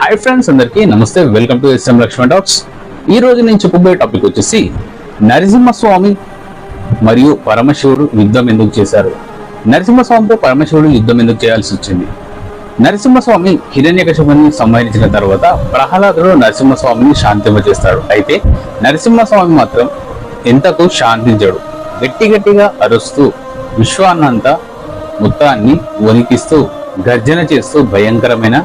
Hi friends అందరికీ నమస్తే. Welcome to SM Lakshman talks ఈ రోజు నేను చెప్పబోయే టాపిక్ వచ్చేసి నరసింహస్వామి మరియు పరమశివుడు యుద్ధం ఎందుకు చేశారు? నరసింహస్వామితో పరమశివుడు యుద్ధం ఎందుకు చేయాల్సి వచ్చింది? నరసింహస్వామి హిరణ్యకశపుని సంహరించిన తర్వాత ప్రహ్లాదుడు నరసింహస్వామిని శాంతింపజేస్తాడు. అయితే నరసింహస్వామి మాత్రం ఎంతకు శాంతించడు? గట్టి గట్టిగా అరుస్తూ విశ్వాన్నంతా మొత్తాన్ని వణికిస్తూ గర్జన చేస్తూ భయంకరమైన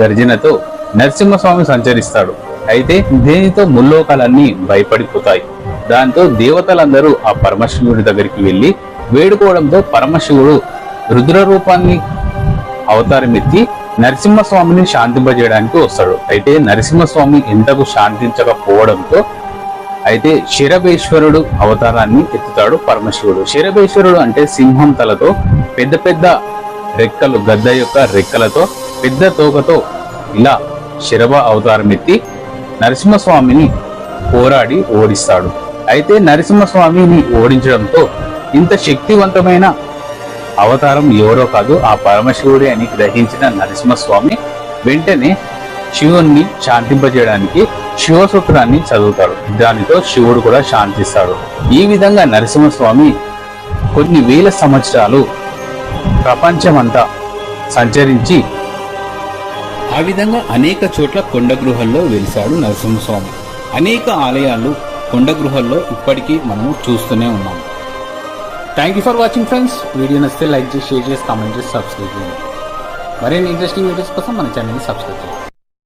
గర్జనతో నరసింహస్వామి సంచరిస్తాడు. అయితే దేనితో ముల్లోకాలన్నీ భయపడిపోతాయి? దాంతో దేవతలందరూ ఆ పరమశివుడి దగ్గరికి వెళ్ళి వేడుకోవడంతో పరమశివుడు రుద్ర రూపాన్ని అవతారమెత్తి నరసింహస్వామిని శాంతింపజేయడానికి వస్తాడు. అయితే నరసింహస్వామి ఎంతకు శాంతించకపోవడంతో అయితే శిరభేశ్వరుడు అవతారాన్ని ఎత్తుతాడు పరమశివుడు. శిరభేశ్వరుడు అంటే సింహం తలతో పెద్ద పెద్ద రెక్కలు గద్ద యొక్క రెక్కలతో పెద్ద తోకతో ఇలా శిరభ అవతారం ఎత్తి నరసింహస్వామిని పోరాడి ఓడిస్తాడు. అయితే నరసింహస్వామిని ఓడించడంతో ఇంత శక్తివంతమైన అవతారం ఎవరో కాదు ఆ పరమశివుడే అని గ్రహించిన నరసింహస్వామి వెంటనే శివుణ్ణి శాంతింపజేయడానికి శివసూత్రాన్ని చదువుతాడు. దానితో శివుడు కూడా శాంతిస్తాడు. ఈ విధంగా నరసింహస్వామి కొన్ని వేల సంవత్సరాలు ప్రపంచమంతా సంచరించి ఆ విధంగా అనేక చోట్ల కొండ గృహల్లో వెలిశాడు నరసింహస్వామి. అనేక ఆలయాలు కొండ గృహల్లో ఇప్పటికీ మనము చూస్తూనే ఉన్నాం. Thank you for watching friends video నచ్చితే లైక్ చేసి షేర్ చేసి కామెంట్ చేసి సబ్స్క్రైబ్ చేయండి. మరిన్ని ఇంట్రెస్టింగ్ వీడియోస్ కోసం మన ఛానల్ని సబ్స్క్రైబ్ చేయండి.